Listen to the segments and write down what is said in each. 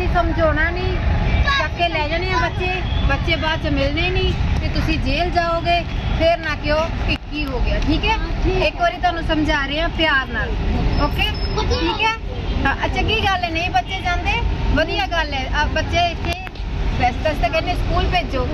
ਅਸੀਂ ਸਮਝਾਉਣਾ ਨਹੀਂ ਚੱਕ ਕੇ ਲੈ ਜਾਣੇ ਆ ਬੱਚੇ ਬੱਚੇ ਬਾਅਦ ਚ ਮਿਲਣੇ ਨਹੀਂ ਤੇ ਤੁਸੀਂ ਜੇਲ੍ਹ ਜਾਓਗੇ ਫਿਰ ਨਾ ਕਿਉਂ ਕਿ ਕੀ ਹੋ ਗਿਆ ਠੀਕ ਹੈ ਇੱਕ ਵਾਰੀ ਤੁਹਾਨੂੰ ਸਮਝਾ ਰਹੇ ਆ ਪਿਆਰ ਨਾਲ ਓਕੇ ਠੀਕ ਹੈ ਹਾਂ, ਅੱਛਾ ਚੰਗੀ ਗੱਲ ਹੈ ਨਹੀਂ ਬੱਚੇ ਜਾਂਦੇ ਵਧੀਆ ਗੱਲ ਹੈ ਆ ਬੱਚੇ ਇੱਥੇ ਵੈਸੇ ਤਾਂ ਅਸੀਂ ਤਾਂ ਕਹਿੰਦੇ ਸਕੂਲ ਭੇਜੋ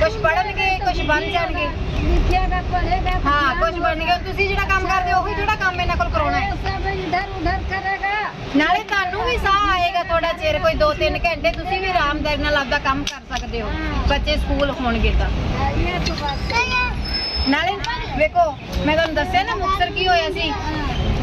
ਕੁਝ ਪੜਨਗੇ ਕੁਝ ਬਣ ਜਾਣਗੇ लिखेगा पढ़ेगा ਹਾਂ ਕੁਝ ਬਣਨਗੇ ਹੁਣ ਤੁਸੀਂ ਜਿਹੜਾ ਕੰਮ ਕਰਦੇ ਹੋ ਉਹੀ ਜਿਹੜਾ ਕੰਮ ਇਹਨਾਂ ਕੋਲ ਕਰਾਉਣਾ ਹੈ सब इधर उधर करेगा ਨਾਲੇ ਤੁਹਾਨੂੰ ਵੀ ਸਾਹ ਰਹੇਗਾ ਥੋੜਾ ਚਿਰ ਕੋਈ 2-3 ਘੰਟੇ ਤੁਸੀਂ ਵੀ ਆਰਾਮਦਾਰੀ ਨਾਲ ਆਪਦਾ ਕੰਮ ਕਰ ਸਕਦੇ ਹੋ। ਬੱਚੇ ਸਕੂਲ ਹੋਣਗੇ ਤਾਂ। ਨਾਲੇ ਵੇਖੋ ਮੈਂ ਤੁਹਾਨੂੰ ਦੱਸਿਆ ਨਾ ਮੁਕਸਰ ਕੀ ਹੋਇਆ ਸੀ?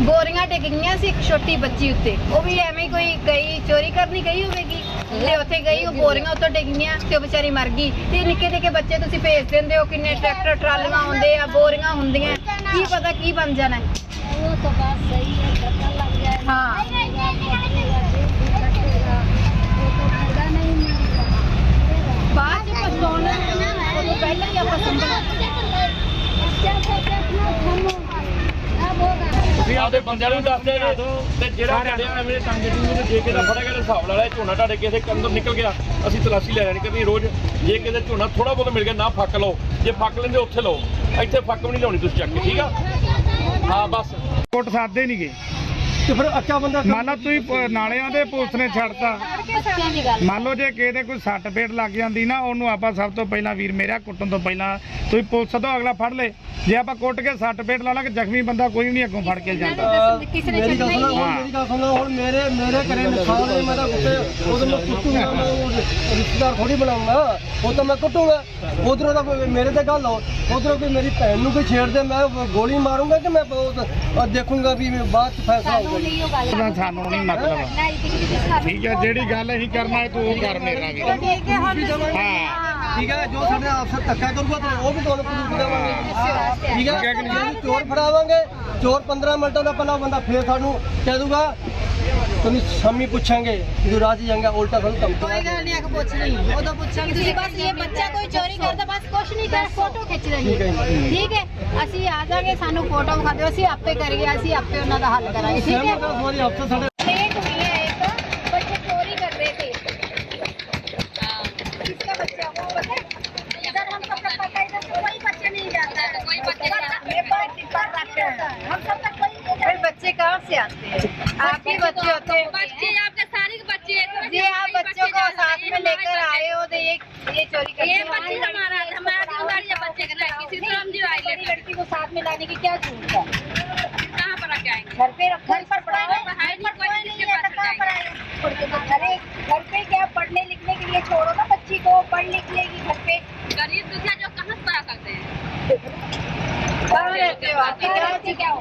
ਗੋਰੀਆਂ ਡਿੱਗ ਗਈਆਂ ਸੀ ਇੱਕ ਛੋਟੀ ਬੱਚੀ ਉੱਤੇ। ਉਹ ਵੀ ਐਵੇਂ ਕੋਈ ਗਈ ਚੋਰੀ ਕਰਨੀ ਗਈ ਹੋਵੇਗੀ? ਤੇ ਉੱਥੇ ਗਈ ਉਹ ਬੋਰੀਆਂ ਉੱਤੋਂ ਡਿੱਗੀਆਂ ਤੇ ਉਹ ਵਿਚਾਰੀ ਮਰ ਗਈ। ਤੇ ਨਿੱਕੇ ਨਿੱਕੇ ਬੱਚੇ ਤੁਸੀਂ ਭੇਜ ਦਿੰਦੇ ਹੋ ਕਿੰਨੇ ਟਰੈਕਟਰ ਟਰਾਲੀਆਂ ਆਉਂਦੇ ਆ ਬੋਰੀਆਂ ਹੁੰਦੀਆਂ। ਕੀ ਪਤਾ ਕੀ ਬਣ ਜਾਣਾ। ਉਹ ਤਾਂ ਬਸ ਸਹੀ ਹੈ ਹਾਂ। ਆਪਦੇ ਬੰਦਿਆਂ ਨੂੰ ਦੱਸਦੇ ਜੇ ਤੇ ਜਿਹੜਾ ਤੁਹਾਡੇ ਐਵੇਂ ਤੰਗ ਜੀ ਨੂੰ ਜੇ ਕਿਤੇ ਫੜੇਗਾ ਤੇ ਹਿਸਾਬ ਲਾ ਲੈ ਝੋਨਾ ਤੁਹਾਡੇ ਕਿਸੇ ਨਿਕਲ ਗਿਆ ਅਸੀਂ ਤਲਾਸ਼ੀ ਲੈ ਜਾਣੀ ਕਰਨੀ ਰੋਜ਼ ਜੇ ਕਿਤੇ ਝੋਨਾ ਥੋੜਾ ਬਹੁਤ ਮਿਲ ਗਿਆ ਨਾ ਫੱਕ ਲਓ। ਜੇ ਫੱਕ ਲੈਂਦੇ ਉੱਥੇ ਲਓ। ਇੱਥੇ ਫੱਕ ਵੀ ਨਹੀਂ ਲਾਉਣੀ ਤੁਸੀਂ ਚੱਕ ਕੇ ਠੀਕ ਆ? ਹਾਂ ਬਸ। ਕੁੱਟ ਸਕਦੇ ਨਹੀਂਗੇ ਤੇ ਫਿਰ ਅੱਛਾ ਬੰਦਾ ਮੰਨ ਲਓ ਤੁਸੀਂ ਪ- ਨਾਲਿਆਂ ਦੇ ਪੁਲਿਸ ਨੇ ਛੱਡਤਾ। ਬੱਚਿਆਂ ਦੀ ਗੱਲ ਮੰਨ ਲਓ ਜੇ ਕਿਸੇ ਦੇ ਕੋਈ ਸੱਟ ਪੇਟ ਲੱਗ ਜਾਂਦੀ ਨਾ ਉਹਨੂੰ ਆਪਾਂ ਸਭ ਤੋਂ ਪਹਿਲਾਂ ਵੀਰ ਮੇਰਾ ਕੁੱਟਣ ਤੋਂ ਪਹਿਲਾਂ ਤੁਸੀਂ ਪੁਲਿਸ ਤੋਂ ਅਗਲਾ ਫੜ ਲੇ। ਜੇ ਆਪਾਂ ਕੁੱਟ ਕੇ ਸੱਟ ਪੇਟ ਲਾ ਲਾਂਗੇ ਜ਼ਖਮੀ ਬੰਦਾ ਕੋਈ ਵੀ ਨਹੀਂ ਅੱਗੋਂ ਫੜ ਕੇ ਜਾਂਦਾ। ਕਿਸੇ ਨੇ ਮੇਰੀ ਗੱਲ ਸੁਣੋ ਹੁਣ ਮੇਰੀ ਗੱਲ ਸੁਣੋ ਹੁਣ ਮੇਰੇ ਮੇਰੇ ਘਰੇ ਨੁਕਸਾਨ ਹੈ ਮੈਂ ਤਾਂ ਉੱਤੇ ਉਦੋਂ ਮੈਂ ਕੁੱਟੂਗਾ ਮੈਂ ਉਹ ਰਿਸ਼ਤੇਦਾਰ ਥੋੜੀ ਬਣਾਉਂਗਾ ਉਹ ਤਾਂ ਮੈਂ ਕੁੱਟੂਗਾ। ਉਧਰੋਂ ਤਾਂ ਕੋਈ ਮੇਰੇ ਤੇ ਗੱਲ ਹੋ ਉਧਰੋਂ ਕੋਈ ਮੇਰੀ ਭੈਣ ਨੂੰ ਕੋਈ ਛੇੜ ਦੇ ਮੈਂ ਗੋਲੀ ਮਾਰੂੰਗਾ ਕਿ ਮੈਂ ਉਹ- ਉਹ ਦੇਖੂੰਗਾ ਵੀ ਬਾਅਦ ਚ ਫੈਸਲਾ ਸਾਨੂੰ ਨਹੀਂ ਮਤਲਬ। ਠੀਕ ਹੈ ਜਿਹੜੀ ਗੱਲ ਅਸੀਂ ਕਰਨਾ ਹੈ ਤੂੰ ਉਹ ਕਰ ਮੇਰਾ ਵੀ ਠੀਕ ਹੈ। ਹੁਣ ਹਾਂ ਠੀਕ ਹੈ ਜੋ ਸਾਡੇ ਅਫਸਰ ਧੱਕਾ ਕਰੂਗਾ ਤੇ ਉਹ ਵੀ ਤੁਹਾਨੂੰ ਪ੍ਰੂਫ ਦੇਵਾਂਗੇ ਠੀਕ ਹੈ ਚੋਰ ਫੜਾਵਾਂਗੇ ਚੋਰ 15 ਮਿੰਟਾਂ ਦਾ ਪਹਿਲਾਂ ਬੰਦਾ ਫੇਰ ਸਾਨੂੰ ਕਹਿ ਦੂਗਾ ਤੁਹਾਨੂੰ ਸ਼ਾਮੀ ਪੁੱਛਾਂਗੇ ਜਦੋਂ ਰਾਤ ਜਾਂਗਾ ਉਲਟਾ ਸਾਨੂੰ ਧਮਕੀ ਕੋਈ ਗੱਲ ਨਹੀਂ ਅਖ ਪੁੱਛ ਲਈ ਉਦੋਂ ਪੁੱਛਾਂਗੇ ਤੁਸੀਂ ਬਸ ਇਹ ਬੱਚਾ ਕੋਈ ਚੋਰੀ ਕਰਦਾ ਬਸ ਕੁਛ ਨਹੀਂ ਕਰ ਫੋਟੋ ਖਿੱਚ ਲੈਣੀ ਠੀਕ ਹੈ ਜੀ। ਠੀਕ ਹੈ ਅਸੀਂ ਆ ਜਾਾਂਗੇ ਸਾਨੂੰ ਫੋਟੋ ਵਿਖਾ ਦਿਓ ਅਸੀਂ ਆਪੇ ਕਰੀਏ ਅਸੀਂ ਆਪੇ ਉਹਨਾਂ ਦਾ ਹੱਲ ਕਰਾਂਗੇ ਠੀਕ ਹੈ ਸਹਿਮਤ ਹਾਂ ਸਵਾਰੀ ਅਫਸਰ ਸਾਡੇ लेट हुई है एक बच्चे चोरी कर रहे थे किसका बच्चा वो पता है? इधर हम सबका पता है इधर से कोई बच्चे नहीं जाता है कोई बच्चे ये बात टिप्पण रखते हैं हम सब तक कोई नहीं फिर बच्चे कहाँ से आते हैं? आप ही बच्चे होते हैं बच्चे आपके सारे के बच्चे हैं, तो जी आप बच्चों को साथ में लेकर आए हो तो ये ये चोरी करते ये हैं। बच्चे हमारा हमारा ज़िम्मेदारी है बच्चे का किसी से हम लड़की को साथ में लाने की क्या ज़रूरत है? कहाँ पर आएँगे? घर पे घर पर पढ़ाई नहीं, है तो कहाँ अरे घर पे क्या पढ़ने लिखने के लिए छोड़ो ना बच्ची को पढ़ लिख लेगी घर पे। गरीब दुखिया जो कहाँ पढ़ा करते हैं? कहाँ रहते हो आप। कराची क्या हो?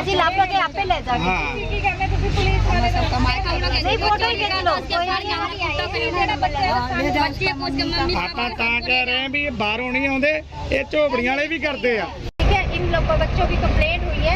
ਅਸੀਂ ਲੱਭ ਕੇ ਆਪੇ ਲੈ ਜਾਵਾਂਗੇ ਹਾਂ ਨਹੀਂ ਫੋਟੋ ਹੀ ਖਿੱਚ ਲਓ ਕੋਈ बच्चे पूछ के मम्मी ਆਪਾਂ ਤਾਂ ਕਹਿ ਰਹੇ ਹਾਂ ਵੀ ਇਹ ਬਾਹਰੋਂ ਨਹੀਂ ਆਉਂਦੇ ਇਹ ਝੋਪੜੀਆਂ ਵਾਲੇ ਵੀ ਕਰਦੇ ਆ ठीक है इन लोग बच्चों की कंप्लेंट हुई है